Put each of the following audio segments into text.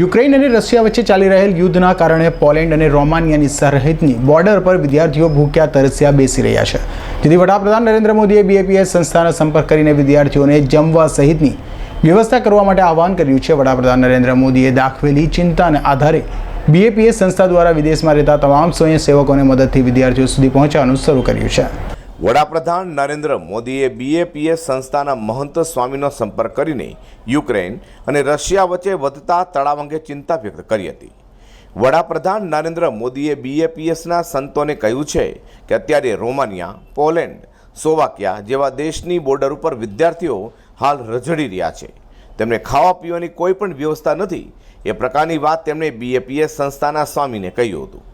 Ukraine અને Russia વચ્ચે ચાલી રહેલ યુદ્ધના કારણે પોલેન્ડ અને રોમાનિયાની સરહદની બોર્ડર પર વિદ્યાર્થીઓ ભૂખ્યા, તરસ્યા, બેસી રહ્યા છે. જેથી વડાપ્રધાન નરેન્દ્ર મોદીએ બીએપીએસ સંસ્થાનો સંપર્ક કરીને વિદ્યાર્થીઓને જમવા સહિતની વ્યવસ્થા કરવા માટે આહવાન કર્યું છે. વડાપ્રધાન નરેન્દ્ર મોદીએ દાખવેલી ચિંતાને આધારે બીએપીએસ સંસ્થા દ્વારા વિદેશમાં રહેતા તમામ સ્વયંસેવકોને મદદથી વિદ્યાર્થીઓ સુધી પહોંચવાનું શરૂ કર્યું છે. વડાપ્રધાન નરેન્દ્ર મોદીએ બીએપીએસ સંસ્થાના મહંત સ્વામીનો સંપર્ક કરીને યુક્રેન અને રશિયા વચ્ચે વધતા તણાવ અંગે ચિંતા વ્યક્ત કરી હતી. વડાપ્રધાન નરેન્દ્ર મોદીએ બીએપીએસના સંતોને કહ્યું છે કે અત્યારે રોમાનિયા, પોલેન્ડ સોવાકિયા જેવા દેશની બોર્ડર ઉપર વિદ્યાર્થીઓ હાલ રઝળી રહ્યા છે. તેમને ખાવા પીવાની કોઈ પણ વ્યવસ્થા નથી, એ પ્રકારની વાત તેમણે બીએપીએસ સંસ્થાના સ્વામીને કહ્યું હતું.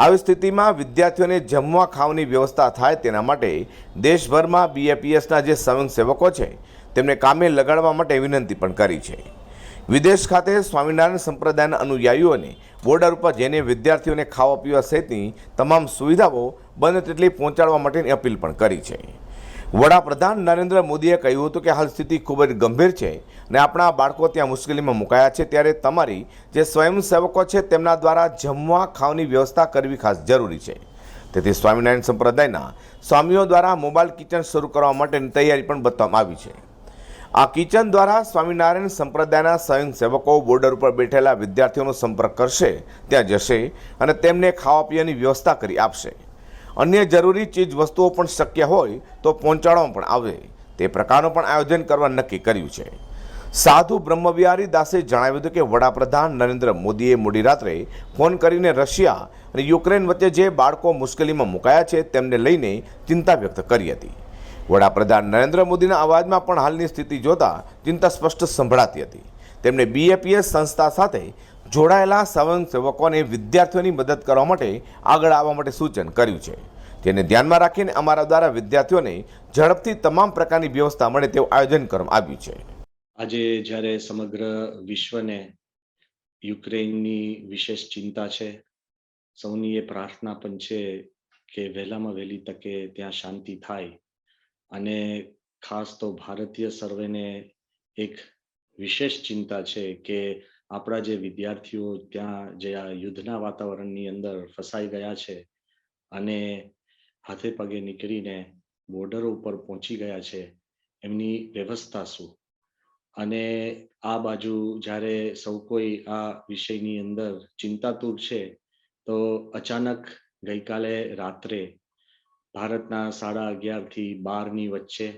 આવી સ્થિતિમાં વિદ્યાર્થીઓને જમવા ખાવાની વ્યવસ્થા થાય તેના માટે દેશભરમાં બીએપીએસના જે સ્વયંસેવકો છે, તેમને કામે લગાડવા માટે વિનંતી પણ કરી છે. વિદેશ ખાતે સ્વામિનારાયણ સંપ્રદાયના અનુયાયીઓને બોર્ડર ઉપર જઈને વિદ્યાર્થીઓને ખાવા પીવા સહિતની તમામ સુવિધાઓ બને તેટલી પહોંચાડવા માટેની અપીલ પણ કરી છે. વડાપ્રધાન નરેન્દ્ર મોદીએ કહ્યું હતું કે હાલ સ્થિતિ ખૂબ જ ગંભીર છે અને આપણા બાળકો ત્યાં મુશ્કેલીમાં મુકાયા છે. ત્યારે તમારી જે સ્વયંસેવકો છે તેમના દ્વારા જમવા ખાવાની વ્યવસ્થા કરવી ખાસ જરૂરી છે. તેથી સ્વામિનારાયણ સંપ્રદાયના સ્વામીઓ દ્વારા મોબાઈલ કિચન શરૂ કરવા માટેની તૈયારી પણ બતાવવામાં આવી છે. આ કિચન દ્વારા સ્વામિનારાયણ સંપ્રદાયના સ્વયંસેવકો બોર્ડર ઉપર બેઠેલા વિદ્યાર્થીઓનો સંપર્ક કરશે, ત્યાં જશે અને તેમને ખાવા પીવાની વ્યવસ્થા કરી આપશે. અન્ય જરૂરી ચીજ વસ્તુઓ પણ શક્ય હોય તો પહોંચાડવામાં પણ આવે. તે પ્રકારનું પણ આયોજન કરવા નક્કી કર્યું છે. સાધુ બ્રહ્મવિહારી દાસે જણાવ્યું હતું કે વડાપ્રધાન નરેન્દ્ર મોદીએ મોડી રાત્રે ફોન કરીને રશિયા અને યુક્રેન વચ્ચે જે બાળકો મુશ્કેલીમાં મુકાયા છે તેમને લઈને ચિંતા વ્યક્ત કરી હતી. વડાપ્રધાન નરેન્દ્ર મોદીના અવાજમાં પણ હાલની સ્થિતિ જોતા ચિંતા સ્પષ્ટ સંભળાતી હતી. તેમણે બીએપીએસ સંસ્થા સાથે જોડાયેલા સ્વયંસેવકોને વિદ્યાર્થીઓની મદદ કરવા માટે આગળ આવવા માટે સૂચન કર્યું છે. તેને ધ્યાનમાં રાખીને અમારા દ્વારા વિદ્યાર્થીઓને ઝડપથી તમામ પ્રકારની વ્યવસ્થા મળે તેવું આયોજન કરવામાં આવ્યું છે. આજે જ્યારે સમગ્ર વિશ્વને યુક્રેનની વિશેષ ચિંતા છે, સૌની એ પ્રાર્થના પણ છે કે વહેલામાં વહેલી તકે ત્યાં શાંતિ થાય અને ખાસ તો ભારતીય સર્વેને એક વિશેષ ચિંતા છે કે આપણા જે વિદ્યાર્થીઓ ત્યાં જે આ યુદ્ધના વાતાવરણની અંદર ફસાઈ ગયા છે અને હાથે પગે નીકળીને બોર્ડરો ઉપર પહોંચી ગયા છે, એમની વ્યવસ્થા શું? અને આ બાજુ જ્યારે સૌ કોઈ આ વિષયની અંદર ચિંતાતુર છે, તો અચાનક ગઈકાલે રાત્રે ભારતના સાડા અગિયારથી બારની વચ્ચે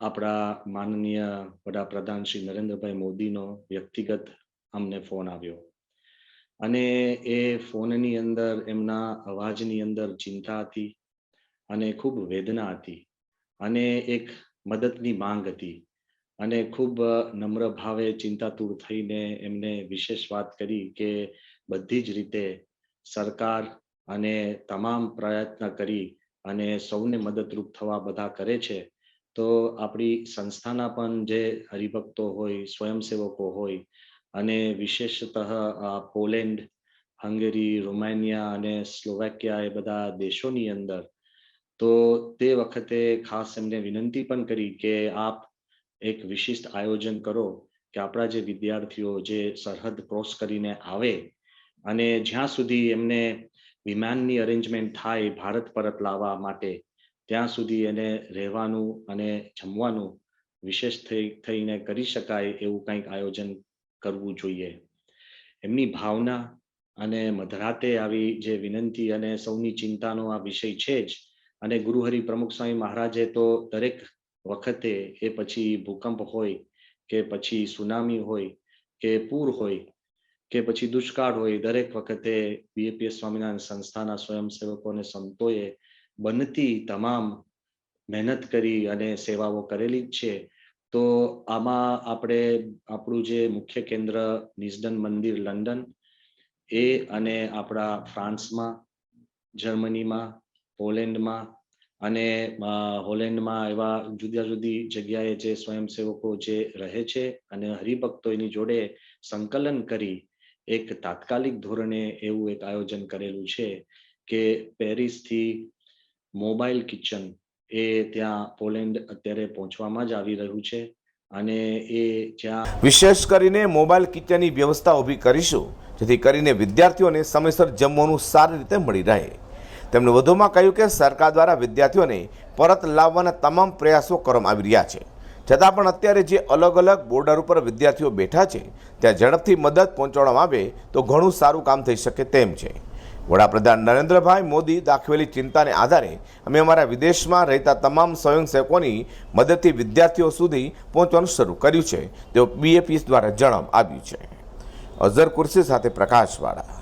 આપણા માનનીય વડાપ્રધાન શ્રી નરેન્દ્રભાઈ મોદીનો વ્યક્તિગત અમને ફોન આવ્યો. અને એ ફોનની અંદર એમના અવાજની અંદર ચિંતા હતી અને ખૂબ વેદના હતી અને એક મદદની માંગ હતી અને ખૂબ નમ્ર ભાવે ચિંતાતુર થઈને એમને વિશેષ વાત કરી કે બધી જ રીતે સરકાર અને તમામ પ્રયત્ન કરી અને સૌને મદદરૂપ થવા બધા કરે છે. તો આપણી સંસ્થાના પણ જે હરિભક્તો હોય, સ્વયંસેવકો હોય અને વિશેષતઃ પોલેન્ડ, હંગેરી, રોમાનિયા અને સ્લોવેકિયા એ બધા દેશોની અંદર, તો તે વખતે ખાસ એમને વિનંતી પણ કરી કે આપ એક વિશિષ્ટ આયોજન કરો કે આપણા જે વિદ્યાર્થીઓ જે સરહદ ક્રોસ કરીને આવે અને જ્યાં સુધી એમને વિમાનની અરેન્જમેન્ટ થાય, ભારત પરત લાવવા માટે ત્યાં સુધી એને રહેવાનું અને જમવાનું વિશેષ થઈ, થઈને કરી શકાય એવું કંઈક આયોજન કરવું જોઈએ. એમની ભાવના અને મધરાતે આવી જે વિનંતી અને સૌની ચિંતાનો આ વિષય છે જ અને ગુરુહરિ પ્રમુખ સ્વામી મહારાજે તો દરેક વખતે એ પછી ભૂકંપ હોય કે પછી સુનામી હોય કે પૂર હોય કે પછી દુષ્કાળ હોય, દરેક વખતે બીએપીએસ સ્વામિનારાયણ સંસ્થાના સ્વયંસેવકો અને સંતોએ બનતી તમામ મહેનત કરી અને સેવાઓ કરેલી જ છે, તો આમાં આપણે આપણું જે મુખ્ય કેન્દ્ર નિઝડન મંદિર લંડન એ અને આપણા ફ્રાન્સમાં, જર્મનીમાં, પોલેન્ડમાં અને હોલેન્ડમાં એવા જુદા જુદી જગ્યાએ જે સ્વયંસેવકો જે રહે છે અને હરિભક્તો એની જોડે સંકલન કરી એક તાત્કાલિક ધોરણે એવું એક આયોજન કરેલું છે કે પેરિસથી મોબાઈલ કિચન એ ત્યાં પોલેન્ડ અત્યારે પહોંચવામાં જ આવી રહ્યું છે અને એ જ્યાં વિશેષ કરીને મોબાઈલ કિચનની વ્યવસ્થા ઊભી કરીશું, જેથી કરીને વિદ્યાર્થીઓને સમયસર જમવાનું સારી રીતે મળી રહે. તેમણે વધુમાં કહ્યું કે સરકાર દ્વારા વિદ્યાર્થીઓને પરત લાવવાના તમામ પ્રયાસો કરવામાં આવી રહ્યા છે. છતાં પણ અત્યારે જે અલગ અલગ બોર્ડર ઉપર વિદ્યાર્થીઓ બેઠા છે, ત્યાં ઝડપથી મદદ પહોંચાડવામાં આવે તો ઘણું સારું કામ થઈ શકે તેમ છે. વડાપ્રધાન નરેન્દ્રભાઈ મોદી દાખવેલી ચિંતાને આધારે અમે અમારા વિદેશમાં રહેતા તમામ સ્વયંસેવકોની મદદથી વિદ્યાર્થીઓ સુધી પહોંચવાનું શરૂ કર્યું છે. તેવું બીએપીએસ દ્વારા જણાવ આવ્યું છે. અઝર કુર્સી સાથે પ્રકાશવાળા.